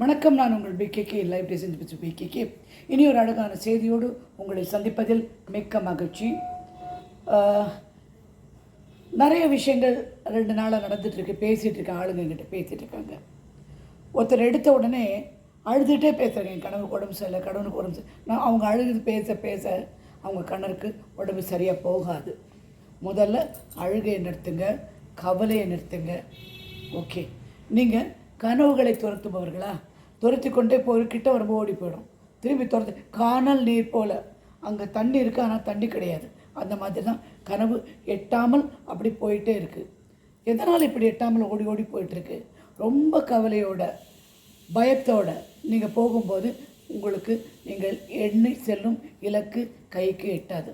வணக்கம். நான் உங்கள் பிகேகே லைவ் டிசைன் பிச்சு பிகேகே இனி ஒரு அழகான செய்தியோடு உங்களை சந்திப்பதில் மிக்க மகிழ்ச்சி. நிறைய விஷயங்கள் ரெண்டு நாளாக நடந்துகிட்ருக்கு பேசிகிட்டு இருக்க ஆளுங்கக்கிட்ட பேசிகிட்டு இருக்காங்க. ஒருத்தர் எடுத்த உடனே அழுதுகிட்டே பேசுகிறாங்க என் கணவனுக்கு உடம்பு சரியில்லை கடவுளுக்கு உடம்பு சரி நான் அவங்க அழுது பேச பேச அவங்க கணவருக்கு உடம்பு சரியாக போகாது. முதல்ல அழுகையை நிறுத்துங்க கவலையை நிறுத்துங்க. ஓகே. நீங்கள் கனவுகளை துரத்துபவர்களா? துரத்தி கொண்டே போய்கிட்ட வரும்போது ஓடி போயிடும். திரும்பி துரத்து காணல் நீர் போல். அங்கே தண்ணி இருக்குது ஆனால் தண்ணி கிடையாது. அந்த மாதிரி தான் கனவு எட்டாமல் அப்படி போயிட்டே இருக்குது எதனால் இப்படி எட்டாமல் ஓடி ஓடி போயிட்டுருக்கு? ரொம்ப கவலையோட பயத்தோட நீங்கள் போகும்போது உங்களுக்கு நீங்கள் எண்ணி செல்லும் இலக்கு கைக்கு எட்டாது.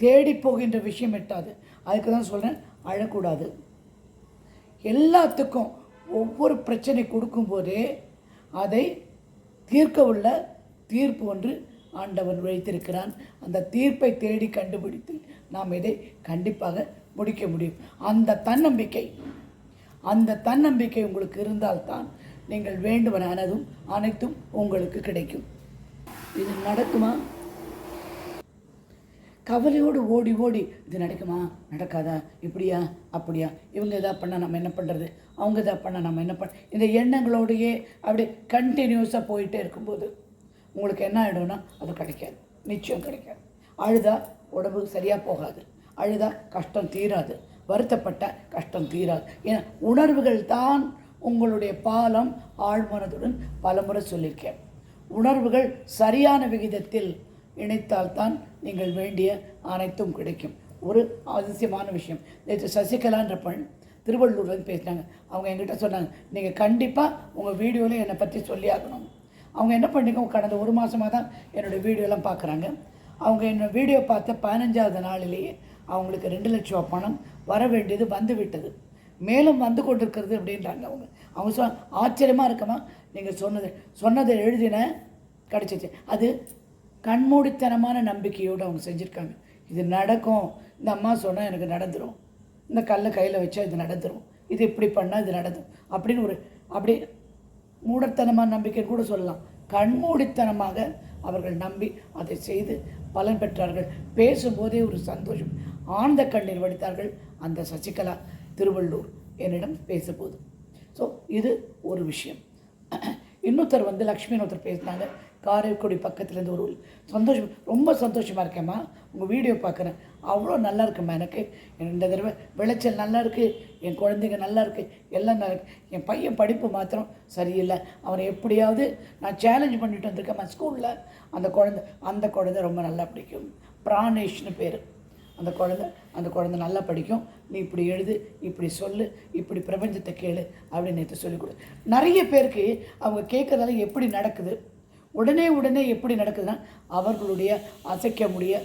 தேடி போகின்ற விஷயம் எட்டாது. அதுக்கு தான் சொல்கிறேன் அழக்கூடாது. எல்லாத்துக்கும் ஒவ்வொரு பிரச்சனை கொடுக்கும்போதே அதை தீர்க்க உள்ள தீர்ப்பு ஒன்று ஆண்டவன் வைத்திருக்கிறான் அந்த தீர்ப்பை தேடி கண்டுபிடித்து நாம் இதை கண்டிப்பாக முடிக்க முடியும். அந்த தன்னம்பிக்கை அந்த தன்னம்பிக்கை உங்களுக்கு இருந்தால்தான் நீங்கள் வேண்டுவனானதும் அனைத்தும் உங்களுக்கு கிடைக்கும். இது நடக்குமா? கவலையோடு ஓடி ஓடி இது நடக்குமா? நடக்காதா? இப்படியா? அப்படியா? இவங்க எதா பண்ணால் நம்ம என்ன பண்ணுறது அவங்க இதை பண்ண நம்ம என்ன பண்ண இந்த எண்ணங்களோடையே அப்படி கண்டினியூஸாக போயிட்டே இருக்கும்போது உங்களுக்கு என்ன ஆகிடும்னா அது கிடைக்காது. நிச்சயம் கிடைக்காது. அழுதா உடம்பு சரியாக போகாது. அழுதா கஷ்டம் தீராது. வருத்தப்பட்ட கஷ்டம் தீராது. ஏன்னா உணர்வுகள் தான் உங்களுடைய பாலம் ஆழ்மனதுடன் பலமுறை சொல்லியிருக்கேன். உணர்வுகள் சரியான விகிதத்தில் இணைத்தால்தான் நீங்கள் வேண்டிய அனைத்தும் கிடைக்கும். ஒரு அதிசயமான விஷயம். நேற்று சசிகலான்ற பெண் திருவள்ளூர்லேருந்து பேசினாங்க. அவங்க என்கிட்ட சொன்னாங்க நீங்கள் கண்டிப்பாக உங்கள் வீடியோவில் என்னை பற்றி சொல்லி ஆகணும். அவங்க என்ன பண்ணிக்கோங்க கடந்த ஒரு மாதமாக தான் என்னோடய வீடியோலாம் பார்க்குறாங்க அவங்க என்னோட வீடியோ பார்த்த பதினஞ்சாவது நாளிலேயே அவங்களுக்கு ரெண்டு லட்ச ரூபா பணம் வர வேண்டியது வந்து விட்டது. மேலும் வந்து கொண்டிருக்கிறது அப்படின்றாங்க அவங்க. அவங்க சொ ஆச்சரியமாக இருக்கமா நீங்கள் சொன்னது சொன்னதை எழுதின கிடச்சிச்சு. அது கண்மூடித்தனமான நம்பிக்கையோடு அவங்க செஞ்சுருக்காங்க. இது நடக்கும். இந்த அம்மா சொன்னால் எனக்கு நடந்துடும் இந்த கல்லை கையில் வச்சா இது நடந்துடும் இது இப்படி பண்ணால் இது நடந்துடும் அப்படின்னு ஒரு அப்படி மூடத்தனமான நம்பிக்கை கூட சொல்லலாம். கண்மூடித்தனமாக அவர்கள் நம்பி அதை செய்து பலன் பெற்றார்கள். பேசும்போதே ஒரு சந்தோஷம். ஆழ்ந்த கண்ணீர் வடித்தார்கள் அந்த சசிகலா திருவள்ளூர் என்னிடம் பேசும்போது. ஸோ இது ஒரு விஷயம். இன்னொருத்தர் வந்து லக்ஷ்மின்னு ஒருத்தர் பேசினாங்க. காரைக்குடி பக்கத்துலேருந்து ஒரு ஊர். சந்தோஷம் ரொம்ப சந்தோஷமாக இருக்கேம்மா. உங்கள் வீடியோ பார்க்குறேன். அவ்வளோ நல்லா இருக்கும்மா எனக்கு. இந்த தடவை விளைச்சல் நல்லா இருக்குது என் குழந்தைங்க நல்லா இருக்குது எல்லாம் நல்லா இருக்குது என் பையன் படிப்பு மாத்திரம் சரியில்லை. அவனை எப்படியாவது நான் சேலஞ்ச் பண்ணிட்டு வந்திருக்கேம்மா ஸ்கூலில் அந்த குழந்தை அந்த குழந்தை ரொம்ப நல்லா பிடிக்கும். பிராணேஷ்னு பேர். அந்த குழந்தை அந்த குழந்தை நல்லா படிக்கும். நீ இப்படி எழுது இப்படி சொல்லு இப்படி பிரபஞ்சத்தை கேளு அப்படின்னு நேற்று சொல்லிக் கொடு. நிறைய பேருக்கு அவங்க கேட்குறதால எப்படி நடக்குது? உடனே உடனே எப்படி நடக்குதுன்னா அவர்களுடைய அசைக்க முடிய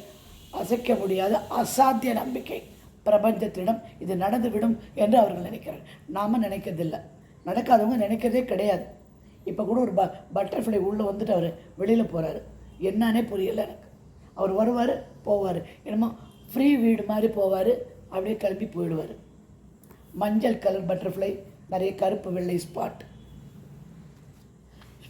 அசைக்க முடியாத அசாத்திய நம்பிக்கை. பிரபஞ்சத்திடம் இது நடந்துவிடும் என்று அவர்கள் நினைக்கிறார். நாம் நினைக்கிறதில்ல. நடக்காதவங்க நினைக்கிறதே கிடையாது. இப்போ கூட ஒரு ப பட்டர்ஃப்ளை உள்ளே வந்துட்டு அவர் வெளியில் போகிறாரு என்னன்னே புரியலை எனக்கு. அவர் வருவார் போவார். என்னமோ ஃப்ரீ வீடு மாதிரி போவார் அப்படியே கிளம்பி போயிடுவார். மஞ்சள் கலர் பட்டர்ஃப்ளை நிறைய கருப்பு வெள்ளை ஸ்பாட்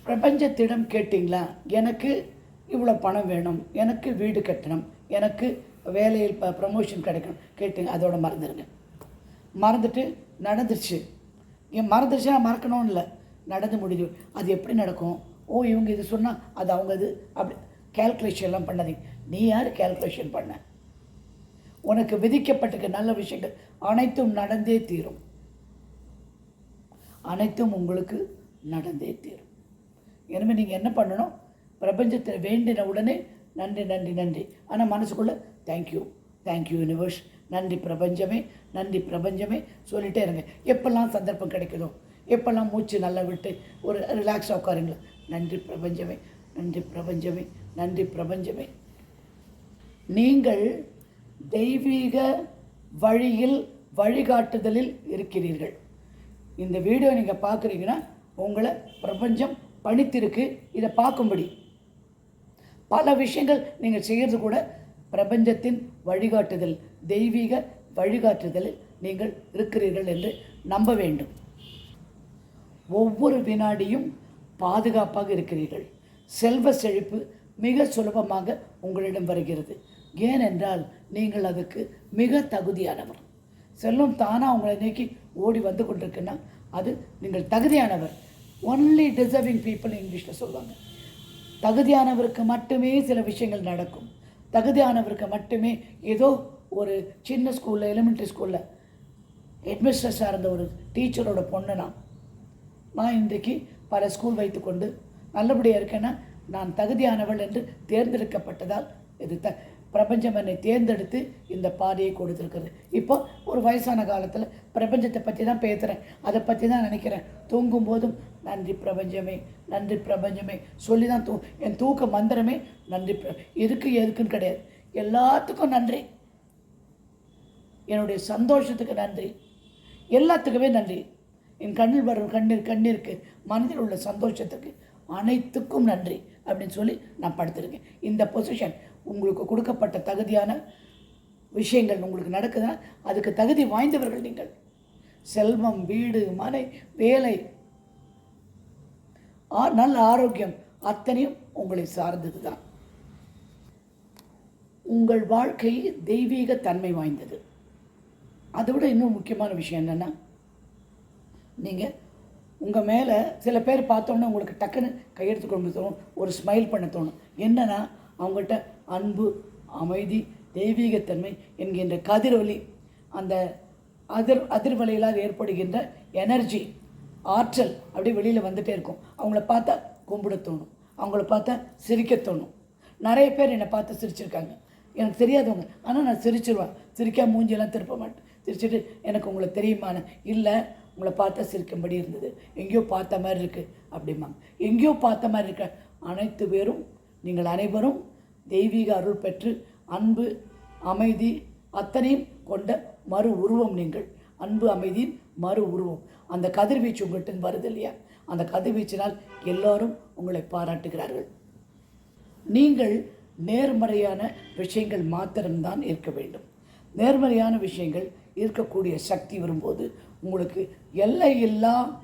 பிரபஞ்சத்திடம் கேட்டிங்களா? எனக்கு இவ்வளோ பணம் வேணும். எனக்கு வீடு கட்டணும். எனக்கு வேலையில் ப ப்ரமோஷன் கிடைக்கணும். கேட்டீங்க. அதோட மறந்துடுங்க மறந்துட்டு நடந்துருச்சு. ஏன் மறந்துருச்சுன்னா மறக்கணும்னு இல்லை. நடந்து முடிஞ்சு. அது எப்படி நடக்கும்? ஓ இவங்க இது சொன்னால் அது அவங்க இது. அப்படி கேல்குலேஷன்லாம் பண்ணாதீங்க. நீ யார் கேல்குலேஷன் பண்ண? உனக்கு விதிக்கப்பட்டிருக்க நல்ல விஷயங்கள் அனைத்தும் நடந்தே தீரும். அனைத்தும் உங்களுக்கு நடந்தே தீரும். எனவே நீங்கள் என்ன பண்ணணும்? பிரபஞ்சத்தில் வேண்டின உடனே நன்றி நன்றி நன்றி. ஆனால் மனசுக்குள்ளே தேங்க்யூ தேங்க்யூ யூனிவர்ஸ் நன்றி பிரபஞ்சமே நன்றி பிரபஞ்சமே. சொல்லிகிட்டே இருங்க. எப்பெல்லாம் சந்தர்ப்பம் கிடைக்குதோ எப்பெல்லாம் மூச்சு நல்லா விட்டு ஒரு ரிலாக்ஸாக உட்காருங்களா? நன்றி பிரபஞ்சமே நன்றி பிரபஞ்சமே நன்றி பிரபஞ்சமே. நீங்கள் தெய்வீக வழியில் வழிகாட்டுதலில் இருக்கிறீர்கள். இந்த வீடியோ நீங்கள் பார்க்குறீங்கன்னா உங்களை பிரபஞ்சம் பணித்திருக்கு இதை பார்க்கும்படி. பல விஷயங்கள் நீங்கள் செய்கிறது கூட பிரபஞ்சத்தின் வழிகாட்டுதல் தெய்வீக வழிகாட்டுதலில் நீங்கள் இருக்கிறீர்கள் என்று நம்ப வேண்டும். ஒவ்வொரு வினாடியும் பாதுகாப்பாக இருக்கிறீர்கள். செல்வ செழிப்பு மிக சுலபமாக உங்களிடம் வருகிறது. ஏனென்றால் நீங்கள் அதுக்கு மிக தகுதியானவர். செல்வம் தானாக உங்களை நோக்கி ஓடி வந்து கொண்டிருக்குன்னா அது நீங்கள் தகுதியானவர். ஒன்லி டிசர்விங் பீப்புள் இங்கிலீஷில் சொல்லுவாங்க. தகுதியானவருக்கு மட்டுமே சில விஷயங்கள் நடக்கும். தகுதியானவருக்கு மட்டுமே ஏதோ ஒரு சின்ன ஸ்கூலில் எலிமெண்ட்ரி ஸ்கூலில் ஹெட்மிஸ்ட்ரஸாக இருந்த ஒரு டீச்சரோட பொண்ணு நான். நான் இன்றைக்கு பல ஸ்கூல் வைத்துக்கொண்டு நல்லபடியாக இருக்கேன்னா நான் தகுதியானவள் என்று தேர்ந்தெடுக்கப்பட்டதால் இது த பிரபஞ்சம் என்னை தேர்ந்தெடுத்து இந்த பாதையை கொடுத்துருக்குறது. இப்போ ஒரு வயசான காலத்தில் பிரபஞ்சத்தை பற்றி தான் பேசுகிறேன் அதை பற்றி தான் நினைக்கிறேன். தூங்கும் போதும் நன்றி பிரபஞ்சமே நன்றி பிரபஞ்சமே சொல்லி தான் தூ என் தூக்க மந்திரமே நன்றி பிர எதுக்கு எதுக்குன்னு கிடையாது. எல்லாத்துக்கும் நன்றி. என்னுடைய சந்தோஷத்துக்கு நன்றி. எல்லாத்துக்குமே நன்றி. என் கண்ணில் வரும் கண்ணீர் கண்ணீருக்கு மனதில் உள்ள சந்தோஷத்துக்கு அனைத்துக்கும் நன்றி அப்படின்னு சொல்லி நான் படுத்திருக்கேன். இந்த பொசிஷன் உங்களுக்கு கொடுக்கப்பட்ட தகுதியான விஷயங்கள் உங்களுக்கு நடக்குதுன்னா அதுக்கு தகுதி வாய்ந்தவர்கள் நீங்கள். செல்வம் வீடு மனை வேலை. ஆ- நல்ல ஆரோக்கியம் அத்தனையும் உங்களை சார்ந்தது தான் உங்கள் வாழ்க்கை தெய்வீக தன்மை வாய்ந்தது. அதை விட இன்னும் முக்கியமான விஷயம் என்னென்னா நீங்கள் உங்கள் மேலே சில பேர் பார்த்தோன்னே உங்களுக்கு டக்குன்னு கையெடுத்து கொண்டு தோணும் ஒரு ஸ்மைல் பண்ண தோணும். என்னன்னா அவங்கள்ட்ட அன்பு அமைதி தெய்வீகத்தன்மை என்கின்ற கதிரொலி அந்த அதிர் அதிர்வலையிலால் ஏற்படுகின்ற எனர்ஜி ஆற்றல் அப்படியே வெளியில் வந்துகிட்டே இருக்கும். அவங்கள பார்த்தா கும்பிட தோணும். அவங்கள பார்த்தா சிரிக்க தோணும். நிறைய பேர் என்னை பார்த்து சிரிச்சிருக்காங்க. எனக்கு தெரியாதவங்க. ஆனால் நான் சிரிச்சிருவேன். சிரிக்காம மூஞ்சியெல்லாம் திருப்ப மாட்டேன். சிரிச்சிட்டு எனக்கு உங்களை தெரியுமான்னு. இல்லை உங்களை பார்த்தா சிரிக்கும்படி இருந்தது. எங்கேயோ பார்த்த மாதிரி இருக்குது அப்படிம்பாங்க. எங்கேயோ பார்த்த மாதிரி இருக்க அனைத்து பேரும் நீங்கள் அனைவரும் தெய்வீக அருள் பெற்று அன்பு அமைதி அத்தனையும் கொண்ட மறு உருவம் நீங்கள். அன்பு அமைதியின் மறு உருவம். அந்த கதிர்வீச்சு உங்கள்கிட்ட வருது இல்லையா? அந்த கதிர்வீச்சினால் எல்லோரும் உங்களை பாராட்டுகிறார்கள். நீங்கள் நேர்மறையான விஷயங்கள் மாத்திரம்தான் இருக்க வேண்டும். நேர்மறையான விஷயங்கள் இருக்கக்கூடிய சக்தி வரும்போது உங்களுக்கு எல்லையில்லா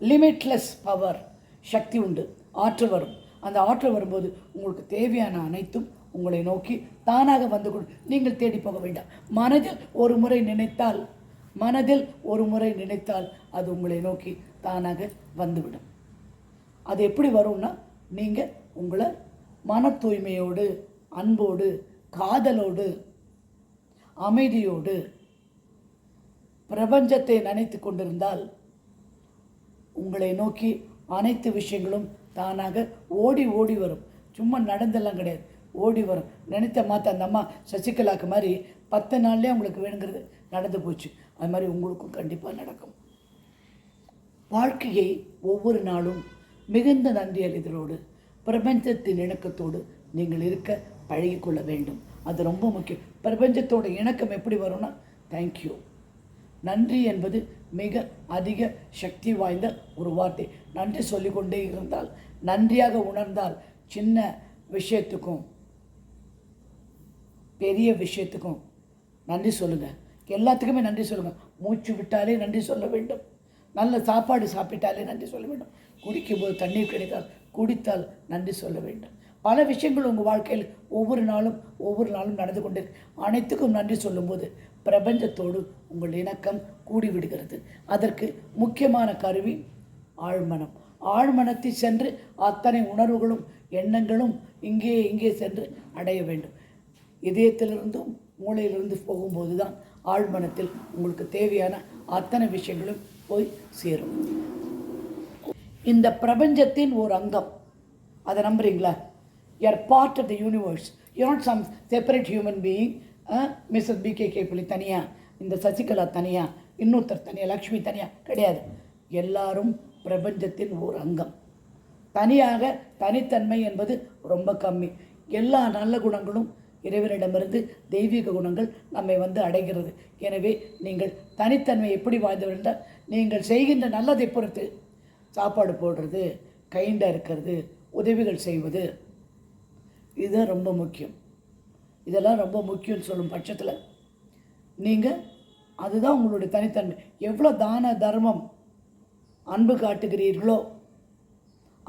லிமிட்லெஸ் பவர் சக்தி உண்டு ஆற்றல் வரும். அந்த ஆற்றல் வரும்போது உங்களுக்கு தேவையான அனைத்தும் உங்களை நோக்கி தானாக வந்து நீங்கள் தேடி போக வேண்டாம். மனதில் ஒரு முறை நினைத்தால் மனதில் ஒரு முறை நினைத்தால் அது உங்களை நோக்கி தானாக வந்துவிடும். அது எப்படி வரும்னா நீங்கள் உங்களை மன தூய்மையோடு அன்போடு காதலோடு அமைதியோடு பிரபஞ்சத்தை நினைத்து கொண்டிருந்தால் உங்களை நோக்கி அனைத்து விஷயங்களும் தானாக ஓடி ஓடி வரும். சும்மா நடந்தெல்லாம் கிடையாது. ஓடி வரும். நினைத்த மாத்த அந்த அம்மா சசிகலாக்கு மாதிரி பத்து நாள்லேயே உங்களுக்கு வேணுங்கிறது நடந்து போச்சு. அது மாதிரி உங்களுக்கும் கண்டிப்பாக நடக்கும். வாழ்க்கையை ஒவ்வொரு நாளும் மிகுந்த நன்றி அறிதலோடு பிரபஞ்சத்தின் இணக்கத்தோடு நீங்கள் இருக்க பழகிக்கொள்ள வேண்டும். அது ரொம்ப முக்கியம். பிரபஞ்சத்தோட இணக்கம் எப்படி வரும்னா தேங்க்யூ நன்றி என்பது மிக அதிக சக்தி வாய்ந்த ஒரு வார்த்தை. நன்றி சொல்லிக்கொண்டே இருந்தால் நன்றியாக உணர்ந்தால் சின்ன விஷயத்துக்கும் பெரிய விஷயத்துக்கும் நன்றி சொல்லுங்கள் எல்லாத்துக்குமே நன்றி சொல்லுங்கள் மூச்சு விட்டாலே நன்றி சொல்ல வேண்டும். நல்ல சாப்பாடு சாப்பிட்டாலே நன்றி சொல்ல வேண்டும். குடிக்கும்போது தண்ணீர் கிடைத்தால் குடித்தால் நன்றி சொல்ல வேண்டும். பல விஷயங்கள் உங்கள் வாழ்க்கையில் ஒவ்வொரு நாளும் ஒவ்வொரு நாளும் நடந்து கொண்டு அனைத்துக்கும் நன்றி சொல்லும்போது பிரபஞ்சத்தோடு உங்கள் இணக்கம் கூடிவிடுகிறது அதற்கு முக்கியமான கருவி ஆழ்மனம். ஆழ்மனத்தை சென்று அத்தனை உணர்வுகளும் எண்ணங்களும் இங்கே இங்கே சென்று அடைய வேண்டும். இதயத்திலிருந்தும் மூளையிலிருந்து போகும்போது தான் ஆழ்மனத்தில் உங்களுக்கு தேவையான அத்தனை விஷயங்களும் போய் சேரும். இந்த பிரபஞ்சத்தின் ஒரு அங்கம். அதை நம்புறீங்களா? You're part of the universe you not some separate human being Mrs P புலி தனியாக இந்த சசிகலா தனியாக இன்னொருத்தர் தனியாக லக்ஷ்மி தனியாக கிடையாது. எல்லாரும் பிரபஞ்சத்தின் ஒரு அங்கம். தனியாக தனித்தன்மை என்பது ரொம்ப கம்மி. எல்லா நல்ல குணங்களும் இறைவனிடமிருந்து தெய்வீக குணங்கள் நம்மை வந்து அடைகிறது. எனவே நீங்கள் தனித்தன்மை எப்படி வாழ்ந்தவர் என்றால் நீங்கள் செய்கின்ற நல்லதை பொறுத்து சாப்பாடு போடுறது கைண்டாக இருக்கிறது உதவிகள் செய்வது இதுதான் ரொம்ப முக்கியம். இதெல்லாம் ரொம்ப முக்கியம்னு சொல்லும் பட்சத்தில் நீங்கள் அதுதான் உங்களுடைய தனித்தன்மை. எவ்வளோ தான தர்மம் அன்பு காட்டுகிறீர்களோ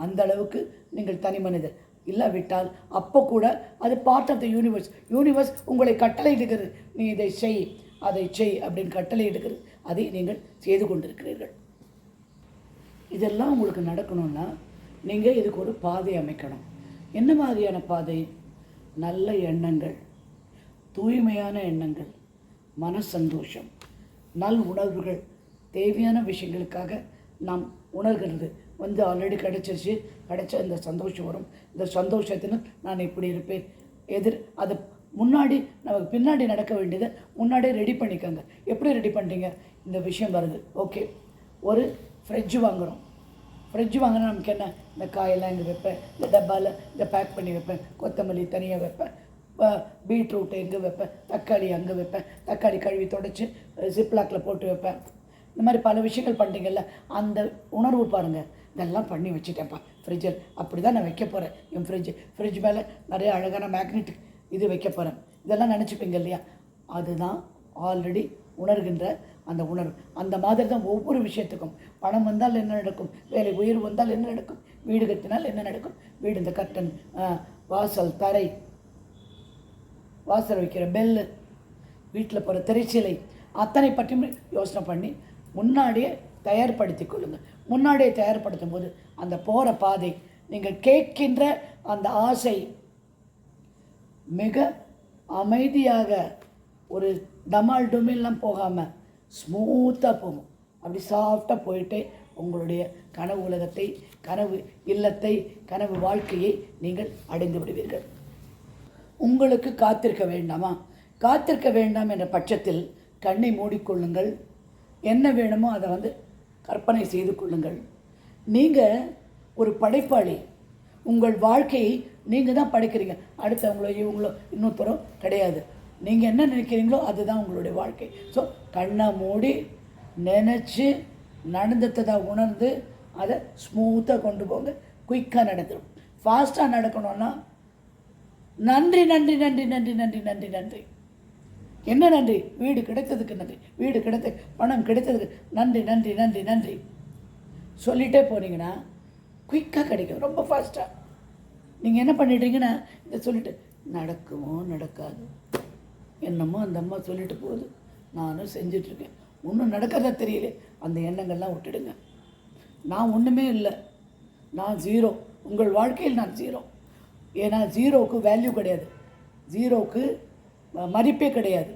அந்த அளவுக்கு நீங்கள் தனி மனிதர். இல்லாவிட்டால் அப்போ கூட அது part of the universe universe உங்களை கட்டளை எடுக்கிறது நீ இதை செய் அதை செய் அப்படின்னு கட்டளையிடுகிறது. அதை நீங்கள் செய்து கொண்டிருக்கிறீர்கள். இதெல்லாம் உங்களுக்கு நடக்கணும்னா நீங்கள் இதுக்கு ஒரு பாதை அமைக்கணும். என்ன மாதிரியான பாதை? நல்ல எண்ணங்கள் தூய்மையான எண்ணங்கள் மன சந்தோஷம் நல் உணர்வுகள் தேவையான விஷயங்களுக்காக நாம் உணர்கிறது. வந்து ஆல்ரெடி கிடைச்சிருச்சு கிடைச்ச இந்த சந்தோஷம் வரும். இந்த சந்தோஷத்தில் நான் இப்படி இருப்பேன். எதிர் அதை முன்னாடி நமக்கு பின்னாடி நடக்க வேண்டியதை முன்னாடியே ரெடி பண்ணிக்கோங்க. எப்படி ரெடி பண்ணுறீங்க இந்த விஷயம் வருது. ஓகே ஒரு ஃப்ரிட்ஜ் வாங்குகிறோம் ஃப்ரிட்ஜ் வாங்கினா நமக்கு என்ன? இந்த காயெல்லாம் இங்கே வைப்பேன். இந்த டப்பாவில் இதை பேக் பண்ணி வைப்பேன். கொத்தமல்லி தனியாக வைப்பேன். பீட்ரூட் எங்கே வைப்பேன். தக்காளி அங்கே வைப்பேன். தக்காளி கழுவி தொடச்சி ஜிப்லாக்கில் போட்டு வைப்பேன். இந்த மாதிரி பல விஷயங்கள் பண்ணுறீங்கல்ல அந்த உணர்வு பாருங்கள் இதெல்லாம் பண்ணி வச்சுட்டேன்ப்பா. ஃப்ரிட்ஜில் அப்படி தான் நான் வைக்க போகிறேன் என் ஃப்ரிட்ஜ் ஃப்ரிட்ஜ் மேலே நிறைய அழகான மேக்னெட்டிக் இது வைக்க போகிறேன் இதெல்லாம் நினச்சிப்பீங்க இல்லையா? அதுதான் ஆல்ரெடி உணர்கின்ற அந்த உணர்வு. அந்த மாதிரி தான் ஒவ்வொரு விஷயத்துக்கும். பணம் வந்தால் என்ன நடக்கும்? வேலை உயர்வு வந்தால் என்ன நடக்கும்? வீடு கட்டினால் என்ன நடக்கும்? வீடு இந்த கர்டன் வாசல் தரை வாசல் வைக்கிற பெல்லு வீட்டில் போகிற திரைச்சிலை அத்தனை பற்றியும் யோசனை பண்ணி முன்னாடியே தயார்படுத்தி கொள்ளுங்கள் முன்னாடியே தயார்படுத்தும் போது அந்த போகிற பாதை நீங்கள் கேட்கின்ற அந்த ஆசை மிக அமைதியாக ஒரு டமால் டுமில்லாம் போகாமல் ஸ்மூத்தாக போகும். அப்படி சாஃப்டாக போயிட்டு உங்களுடைய கனவு உலகத்தை கனவு இல்லத்தை கனவு வாழ்க்கையை நீங்கள் அடைந்து விடுவீர்கள். உங்களுக்கு காத்திருக்க வேண்டாமா? காத்திருக்க வேண்டாம் என்ற பட்சத்தில் கண்ணை மூடிக்கொள்ளுங்கள். என்ன வேணுமோ அதை வந்து கற்பனை செய்து கொள்ளுங்கள். நீங்கள் ஒரு படைப்பாளி. உங்கள் வாழ்க்கையை நீங்கள் தான் படைக்கிறீங்க. அடுத்தவங்களோ இவங்களோ இன்னொருத்தரோ கிடையாது. நீங்கள் என்ன நினைக்கிறீங்களோ அதுதான் உங்களுடைய வாழ்க்கை. ஸோ கண்ணை மூடி நினச்சி நடந்ததை உணர்ந்து அதை ஸ்மூத்தாக கொண்டு போங்க. குயிக்காக நடந்துடும் ஃபாஸ்ட்டாக நடக்கணும்னா நன்றி நன்றி நன்றி நன்றி நன்றி நன்றி நன்றி. என்ன நன்றி? வீடு கிடைத்ததுக்கு நன்றி. வீடு கிடைத்த பணம் கிடைத்ததுக்கு நன்றி நன்றி நன்றி நன்றி. சொல்லிட்டே போனீங்கன்னா குயிக்காக கிடைக்கும். ரொம்ப ஃபாஸ்ட்டாக நீங்கள் என்ன பண்ணிட்டீங்கன்னா இதை சொல்லிட்டு நடக்குமோ நடக்காது. என்னமோ அந்த அம்மா சொல்லிட்டு போகுது. நானும் செஞ்சிட்ருக்கேன். ஒன்றும் நடக்கிறதா தெரியல. அந்த எண்ணங்கள்லாம் விட்டுடுங்க. நான் ஒன்றுமே இல்லை. நான் ஜீரோ உங்கள் வாழ்க்கையில் நான் ஜீரோ ஏன்னா ஜீரோவுக்கு வேல்யூ கிடையாது. ஜீரோவுக்கு மதிப்பே கிடையாது.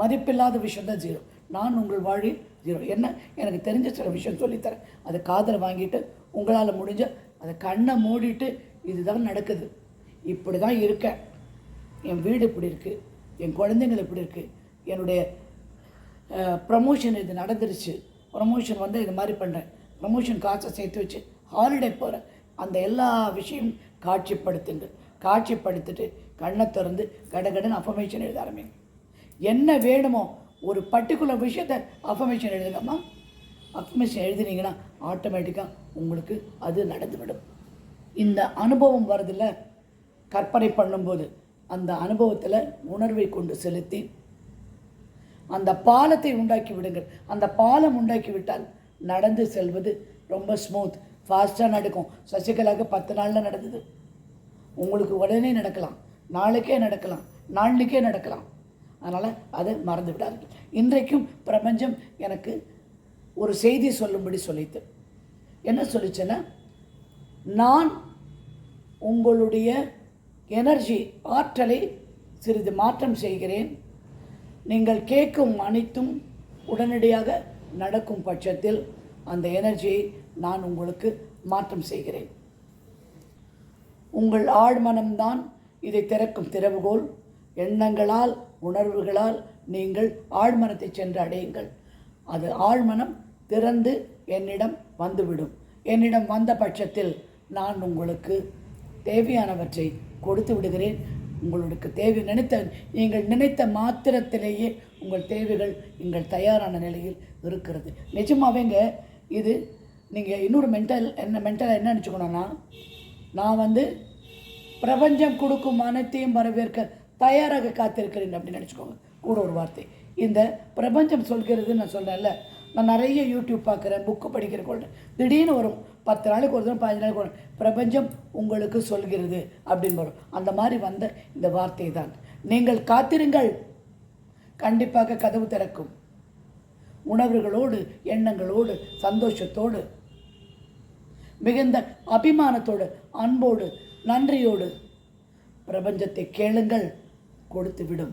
மதிப்பில்லாத விஷயந்தான் ஜீரோ நான் உங்கள் வாழி ஜீரோ என்ன? எனக்கு தெரிஞ்ச சில விஷயம் சொல்லித்தரேன். அதை காதில் வாங்கிட்டு உங்களால் முடிஞ்ச அதை கண்ணை மூடிட்டு இதுதான் நடக்குது. இப்படி தான் இருக்கேன். என் வீடு இப்படி இருக்குது என் குழந்தைங்கள் இப்படி இருக்குது என்னுடைய ப்ரமோஷன் இது நடந்துருச்சு. ப்ரமோஷன் வந்து இது மாதிரி பண்ணுறேன் ப்ரமோஷன் காசை சேர்த்து வச்சு ஹாலிடே போகிறேன் அந்த எல்லா விஷயம் காட்சிப்படுத்துங்க. காட்சிப்படுத்திட்டு கண்ணை திறந்து கடகடன் அஃபர்மேஷன் எழுத ஆரம்பிங்க. என்ன வேணுமோ ஒரு பர்டிகுலர் விஷயத்தை அஃபர்மேஷன் எழுதுங்கம்மா. அஃபர்மேஷன் எழுதினீங்கன்னா ஆட்டோமேட்டிக்காக உங்களுக்கு அது நடந்துவிடும். இந்த அனுபவம் வருதில்ல கற்பனை பண்ணும்போது அந்த அனுபவத்தில் உணர்வை கொண்டு செலுத்தி அந்த பாலத்தை உண்டாக்கி விடுங்கள். அந்த பாலம் உண்டாக்கி விட்டால் நடந்து செல்வது ரொம்ப ஸ்மூத் ஃபாஸ்ட்டாக நடக்கும். சசிகலாவுக்கு பத்து நாளில் நடந்தது. உங்களுக்கு உடனே நடக்கலாம். நாளைக்கே நடக்கலாம். நாளைக்கே நடக்கலாம். அதனால் அதை மறந்து விடாதீர்கள் இன்றைக்கும் பிரபஞ்சம் எனக்கு ஒரு செய்தி சொல்லும்படி சொல்லித்து என்ன சொல்லிச்சுன்னா நான் உங்களுடைய எனர்ஜி ஆற்றலை சிறிது மாற்றம் செய்கிறேன். நீங்கள் கேட்கும் அனைத்தும் உடனடியாக நடக்கும் பட்சத்தில் அந்த எனர்ஜியை நான் உங்களுக்கு மாற்றம் செய்கிறேன். உங்கள் ஆழ்மனம்தான் இதை திறக்கும் திறவுகோல். எண்ணங்களால் உணர்வுகளால் நீங்கள் ஆழ்மனத்தை சென்று அடையுங்கள். அது ஆழ்மனம் திறந்து என்னிடம் வந்துவிடும். என்னிடம் வந்த பட்சத்தில் நான் உங்களுக்கு தேவையானவற்றை கொடுத்து விடுகிறேன். உங்களுக்கு தேவை நினைத்த நீங்கள் நினைத்த மாத்திரத்திலேயே உங்கள் தேவைகள் நீங்கள் தயாரான நிலையில் இருக்கிறது. நிஜமாவேங்க இது நீங்கள் இன்னொரு மென்டல் என்ன மென்டலாக என்ன நினச்சிக்கணும்னா நான் வந்து பிரபஞ்சம் கொடுக்கும் அனைத்தையும் வரவேற்க தயாராக காத்திருக்கிறேன் அப்படின்னு நினச்சிக்கோங்க. கூட ஒரு வார்த்தை. இந்த பிரபஞ்சம் சொல்கிறது நான் சொன்னேன்ல நான் நிறைய யூடியூப் பார்க்குறேன் புக்கு படிக்கிற திடீர்னு வரும் பத்து நாளைக்கு ஒரு தடவை பதினஞ்சு நாளைக்கு வரும் பிரபஞ்சம் உங்களுக்கு சொல்கிறது அப்படின்னு வரும். அந்த மாதிரி வந்த இந்த வார்த்தை தான். நீங்கள் காத்திருங்கள். கண்டிப்பாக கதவு திறக்கும். உணர்வுகளோடு எண்ணங்களோடு சந்தோஷத்தோடு மிகுந்த அபிமானத்தோடு அன்போடு நன்றியோடு பிரபஞ்சத்தை கேளுங்கள் கொடுத்து விடும்.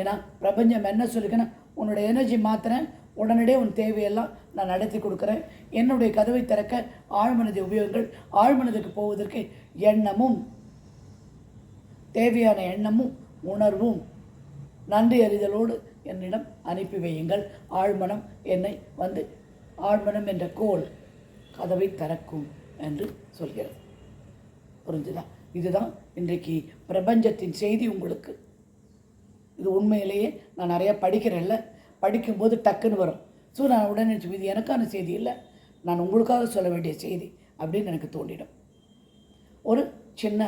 ஏன்னா பிரபஞ்சம் என்ன சொல்லிக்கன்னா உன்னோட எனர்ஜி மாத்திரேன் உடனடியே உன் தேவையெல்லாம் நான் நடத்தி கொடுக்குறேன். என்னுடைய கதவை திறக்க ஆழ்மனதை உபயோகங்கள் ஆழ்மனதுக்கு போவதற்கு எண்ணமும் தேவையான எண்ணமும் உணர்வும் நன்றி அறிதலோடு என்னிடம் அனுப்பி வையுங்கள். ஆழ்மனம் என்னை வந்து ஆழ்மனம் என்ற கோல் கதவை திறக்கும் என்று சொல்கிறது. புரிஞ்சுதா? இதுதான் இன்றைக்கு பிரபஞ்சத்தின் செய்தி உங்களுக்கு. இது உண்மையிலேயே நான் நிறையா படிக்கிறேன்ல. படிக்கும்போது டக்குன்னு வரும். ஸோ நான் உடனே இது எனக்கான செய்தி இல்லை. நான் உங்களுக்காக சொல்ல வேண்டிய செய்தி அப்படின்னு எனக்கு தோண்டிடும் ஒரு சின்ன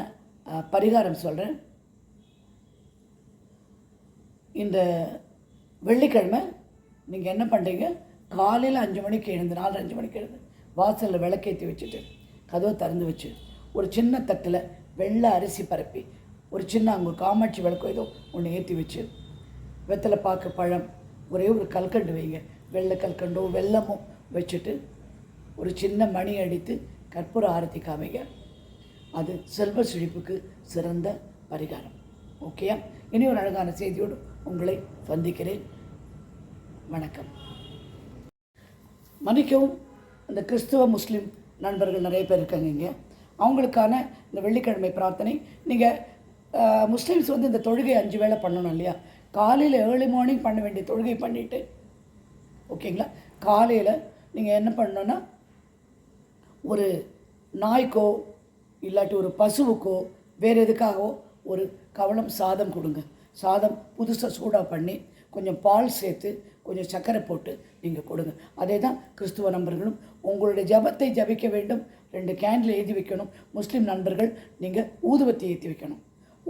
பரிகாரம் சொல்கிறேன் இந்த வெள்ளிக்கிழமை நீங்கள் என்ன பண்ணுறீங்க காலையில் அஞ்சு மணிக்கு எழுந்து நாலு அஞ்சு மணிக்கு எழுந்து வாசலில் விளக்கேற்றி வச்சுட்டு கதவை திறந்து வச்சு ஒரு சின்ன தட்டில் வெள்ளை அரிசி பரப்பி ஒரு சின்ன அங்கே காமாட்சி விளக்கோ ஏதோ ஒன்று ஏற்றி வச்சு வெத்தலை பாக்கு பழம் ஒரே ஒரு கல்கண்டு வைங்க. வெள்ளை கல்கண்டோ வெள்ளமோ வச்சுட்டு ஒரு சின்ன மணி அடித்து கற்பூர ஆரத்தி காமிங்க. அது செல்வ செழிப்புக்கு சிறந்த பரிகாரம். ஓகேயா இனி ஒரு அழகான செய்தியோடு உங்களை சந்திக்கிறேன். வணக்கம். மன்னிக்கவும் இந்த கிறிஸ்துவ முஸ்லீம் நண்பர்கள் நிறைய பேர் இருக்காங்க இங்கே. அவங்களுக்கான இந்த வெள்ளிக்கிழமை பிரார்த்தனை. நீங்கள் முஸ்லீம்ஸ் வந்து இந்த தொழுகை அஞ்சு வேளை பண்ணணும் இல்லையா? காலையில் ஏர்லி மார்னிங் பண்ண வேண்டிய தொழுகை பண்ணிவிட்டு ஓகேங்களா காலையில் நீங்கள் என்ன பண்ணணுன்னா ஒரு நாய்க்கோ இல்லாட்டி ஒரு பசுவுக்கோ வேறு எதுக்காகவோ ஒரு கவளம் சாதம் கொடுங்க. சாதம் புதுசாக சூடாக பண்ணி கொஞ்சம் பால் சேர்த்து கொஞ்சம் சர்க்கரை போட்டு நீங்கள் கொடுங்க. அதே தான் கிறிஸ்துவ நண்பர்களும் உங்களுடைய ஜெபத்தை ஜபிக்க வேண்டும். ரெண்டு கேண்டில் ஏற்றி வைக்கணும். முஸ்லீம் நண்பர்கள் நீங்கள் ஊதுவத்தி ஏற்றி வைக்கணும்.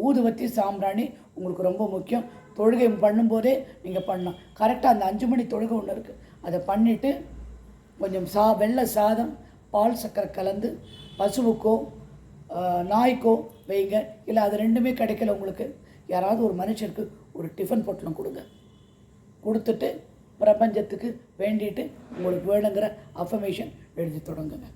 ஊதுவத்தி சாம்பிராணி உங்களுக்கு ரொம்ப முக்கியம். தொழுகை பண்ணும்போதே நீங்கள் பண்ணலாம். கரெக்டாக அந்த அஞ்சு மணி தொழுகை ஒன்று இருக்குது அதை பண்ணிவிட்டு கொஞ்சம் சா வெள்ளை சாதம் பால் சக்கரை கலந்து பசுவுக்கோ நாய்க்கோ வைங்க. இல்லை அது ரெண்டுமே கிடைக்கல உங்களுக்கு. யாராவது ஒரு மனுஷனுக்கு ஒரு டிஃபன் பொட்டலம் கொடுங்க. கொடுத்துட்டு பிரபஞ்சத்துக்கு வேண்டிட்டு உங்களுக்கு வேணுங்கிற அஃபர்மேஷன் எழுதி தொடங்குங்க.